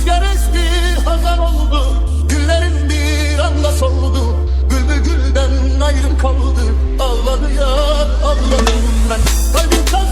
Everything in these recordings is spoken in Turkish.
Rüzgar esti hazan oldu. Günlerin bir anda soldu. Gülbül gülden ayrım kaldı. Ağladı ya ağladım ben. Kalbim kazandı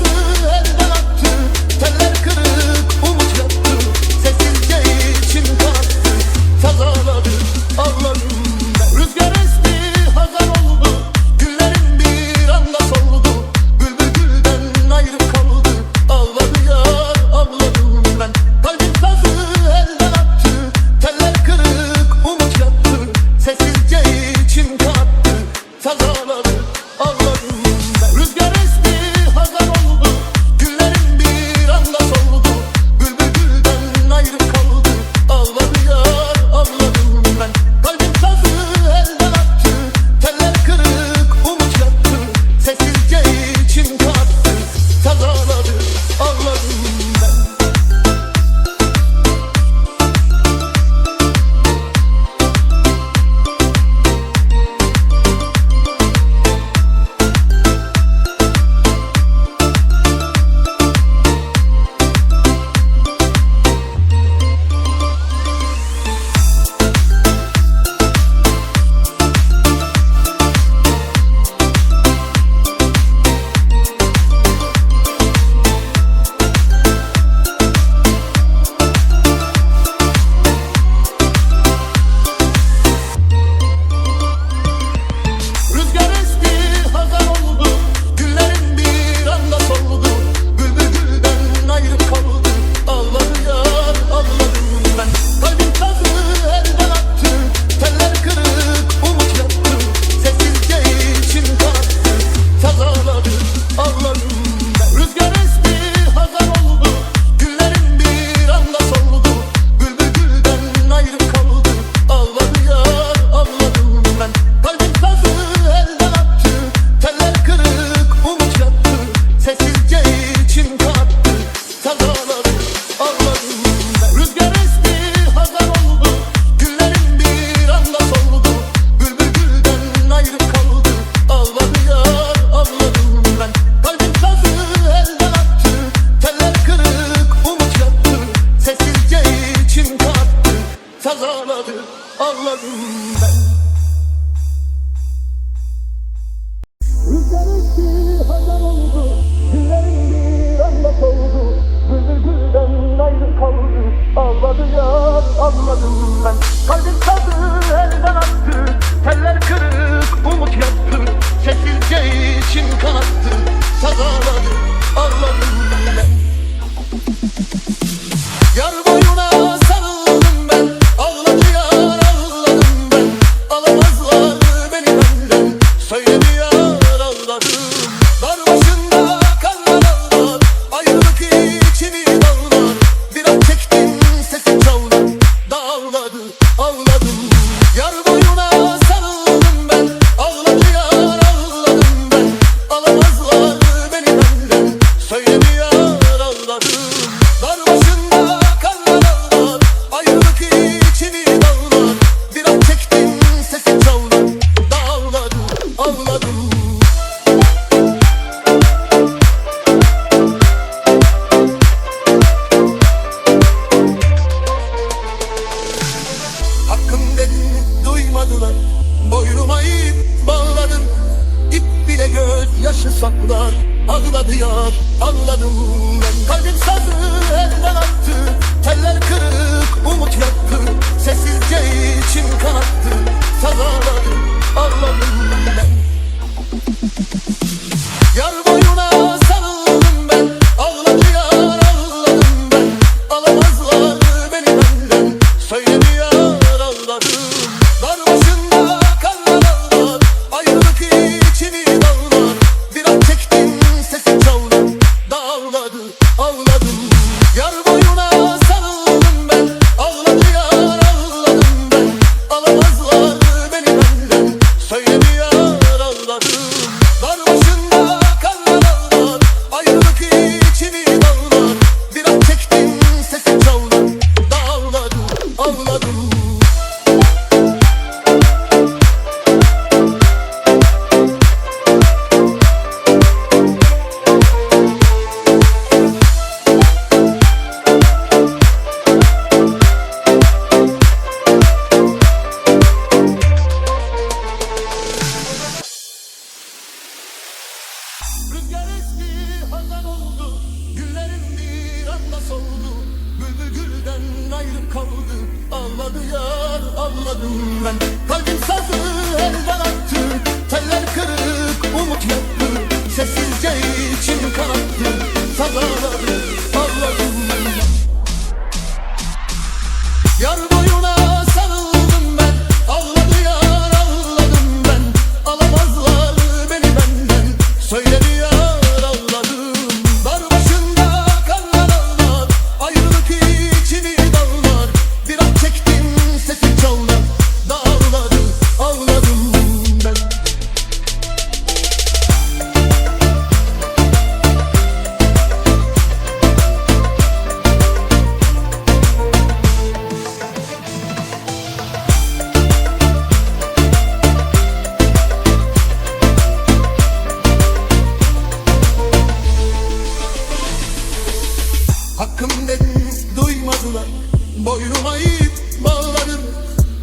Saz ağladı, ağladım ben. Rüzgarın bir hazan oldu, güllerin bir anda soldu. Bülbül gülden ayrı ağladı yar, ağladım ben. Kalbim Söylemiyor ağlarım. Dar başında karlar ağlar. Ayrılık içini dağlar. Bir an çektim sesi çaldım. Dağladım ağladım. Hakkım dedim duymadılar. Boynuma ip bağladım. İp bile göz gözyaşı saklar ağladı yar Anladım ben. Kalbim sazı elden attı. Teller kırık umut yattı Sessizce içim kanattı. Saz ağladı ağladım ben. kaldı. Ağladı yar ağladım ben. Hakkım dedim duymadılar. Boynuma ip bağlarım.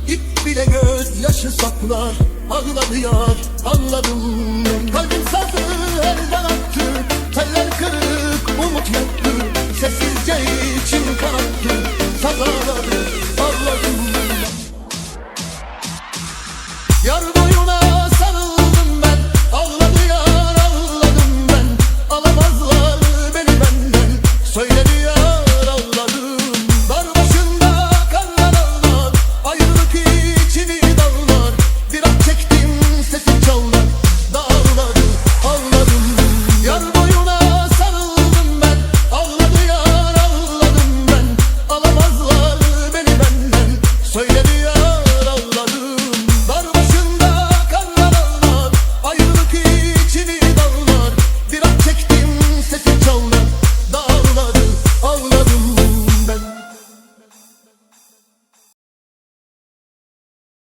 İp bile göz yaşı saklar. Ağladı yar anladım. Kalbim sazı